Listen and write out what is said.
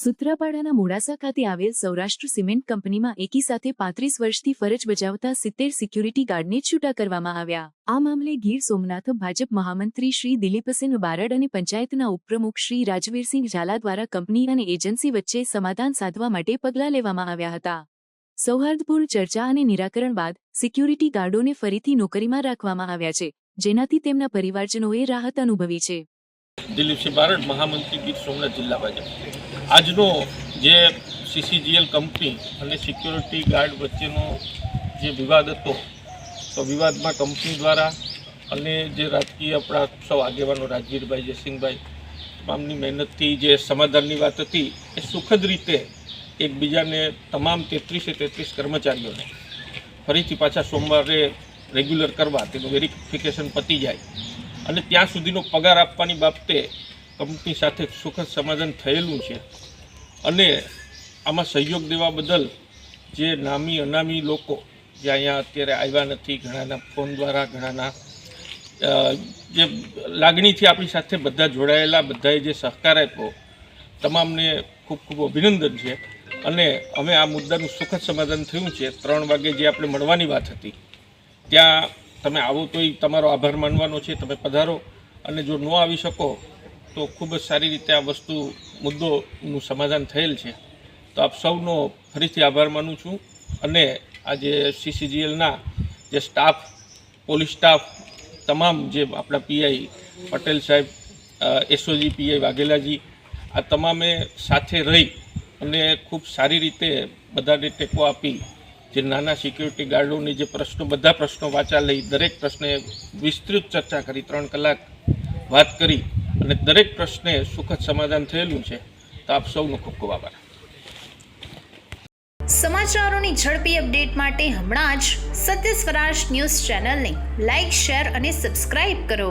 સૂત્રાપાડાના મોડાસા ખાતે આવેલ સૌરાષ્ટ્ર સિમેન્ટ કંપનીમાં એકી સાથે પાંત્રીસ વર્ષથી ફરજ બજાવતા સિત્તેર સિક્યુરિટી ગાર્ડને છૂટા કરવામાં આવ્યા. આ મામલે ગીર સોમનાથ ભાજપ મહામંત્રી શ્રી દિલીપસિંહ બારડ અને પંચાયતના ઉપપ્રમુખ શ્રી રાજવીરસિંહ ઝાલા દ્વારા કંપની અને એજન્સી વચ્ચે સમાધાન સાધવા માટે પગલાં લેવામાં આવ્યા હતા. સૌહાર્દપૂર્ણ ચર્ચા અને નિરાકરણ બાદ સિક્યુરિટી ગાર્ડોને ફરીથી નોકરીમાં રાખવામાં આવ્યા છે, જેનાથી તેમના પરિવારજનોએ રાહત અનુભવી છે. દિલીપસિંહ બારડ, મહામંત્રી ગીર સોમનાથ જિલ્લા ભાજપ. આજનો જે સીસીજીએલ કંપની અને સિક્યોરિટી ગાર્ડ વચ્ચેનો જે વિવાદ હતો, તો વિવાદમાં કંપની દ્વારા અને જે રાજકીય આપણા સૌ આગેવાનો રાજવીરભાઈ, જયસિંહભાઈ, તમામની મહેનતથી જે સમાધાનની વાત હતી, એ સુખદ રીતે એકબીજાને તમામ તેત્રીસે તેત્રીસ કર્મચારીઓને ફરીથી પાછા સોમવારે રેગ્યુલર કરવા, તેનું વેરિફિકેશન પતી જાય. અને ત્યાં સુધીનો પગાર આપવાની બાબતે કંપની સાથે સુખદ સમાધાન થયેલું છે. અને આમાં સહયોગ દેવા બદલ જે નામી, અનામી લોકો જે અહીંયા અત્યારે આવ્યા નથી, ઘણાના ફોન દ્વારા, ઘણાના જે લાગણીથી આપણી સાથે બધા જોડાયેલા, બધાએ જે સહકાર આપ્યો, તમામને ખૂબ ખૂબ અભિનંદન છે. અને અમે આ મુદ્દાનું સુખદ સમાધાન થયું છે. ત્રણ વાગે જે આપણે મળવાની વાત હતી, ત્યાં તમે આવો તોય તમારો આભાર માનવાનો છે, તમે પધારો અને જો ન આવી શકો તો ખૂબ જ સારી રીતે આ વસ્તુ મુદ્દોનું સમાધાન થયેલ છે. તો આપ સૌનો ફરીથી આભાર માનું છું અને આજે સીસીજીએલના જે સ્ટાફ, પોલીસ સ્ટાફ, તમામ જે આપણા પીઆઈ પટેલ સાહેબ એસઓજી પીઆઈ વાઘેલાજી, આ તમામે સાથે રહી અને ખૂબ સારી રીતે બધાને ટેકો આપી જે નાના સિક્યુરિટી ગાર્ડોની જે પ્રશ્નો, બધા પ્રશ્નો વાંચા લઈ દરેક પ્રશ્ને વિસ્તૃત ચર્ચા કરી, ત્રણ કલાક વાત કરી અને દરેક પ્રશ્ને સુખદ સમાધાન થયેલું છે, તો આપ સૌનો ખૂબ ખૂબ આભાર. સમાચારોની ઝડપી અપડેટ માટે હમણાં જ સત્ય સ્વરાજ ન્યૂઝ ચેનલને લાઇક શેર અને સબસ્ક્રાઇબ કરો.